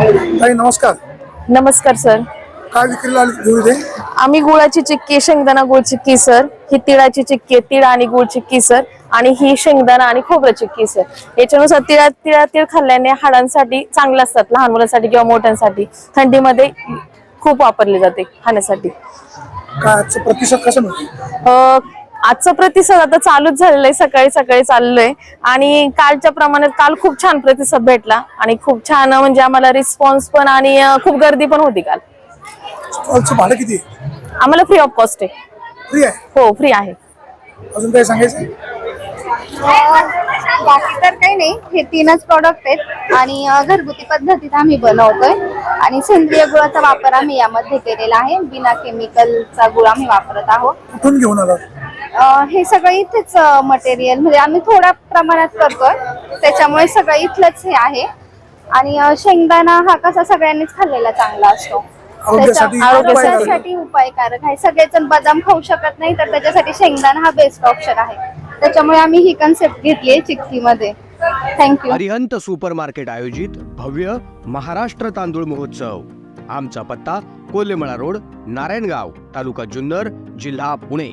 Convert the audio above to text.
ताई नमस्कार. नमस्कार सर. काय विक्रीला आली इथे आम्ही गुळाची चिक्की शेंगदाणा गुळ चिक्की सर. ही तिळाची चिक्की आहे, तिळ आणि गुळ चिक्की सर. आणि ही शेंगदाणा आणि खोबरं चिक्की सर. याच्यानुसार तिळा तिळा तीळ खाल्ल्याने हाडांसाठी चांगलं असतात लहान मुलांसाठी किंवा मोठ्यांसाठी. थंडीमध्ये खूप वापरले जाते खाण्यासाठी काय आजचं प्रतिसाद कसं मिळतो? अ, आजचा प्रतिसाद आता चालूच झालेला आहे सकाळी सकाळी चाललोय. आणि कालच्या प्रमाणात काल खूप छान प्रतिसाद भेटला आणि खूप छान म्हणजे आम्हाला रिस्पॉन्स पण आणि खूप गर्दी पण होती काल. स्टॉलचं भाडं किती आहे? आम्हाला फ्री ऑफ कॉस्ट आहे. फ्री आहे? हो फ्री आहे. अजून काही सांगायचं बाकी तर काही नाही. हे तीनच प्रॉडक्ट आहेत. आणि अ, घरगुती पद्धतीत आम्ही बनवतोय. आणि सेंद्रिय गुळाचा वापर आम्ही यामध्ये केलेला आहे. बिना केमिकलचा गुळ आम्ही वापरत आहोत. कुठून घेऊन आलात? अ, हे सगळं इथेच मटेरियल म्हणजे आम्ही थोड्या प्रमाणात करतोय. त्याच्यामुळे सगळं इथलंच हे आहे. आणि शेंगदाणा हा कसा सगळ्यांनीच खाल्लेला चांगला असतो. आरोग्यासाठी उपायकारक. आरोग्यासाठी उपायकारक आहे. सगळेजण बदाम खाऊ शकत नाही तर त्याच्यासाठी शेंगदाणा हा बेस्ट ऑप्शन आहे. त्याच्यामुळे आम्ही ही कन्सेप्ट घेतली आहे चिक्कीमध्ये. Thank you Arihant super market आयोजित भव्य महाराष्ट्र तांदूळ महोत्सव. आमचा पत्ता कोल्हेमळा रोड नारायणगाव तालुका जुन्नर जिल्हा पुणे.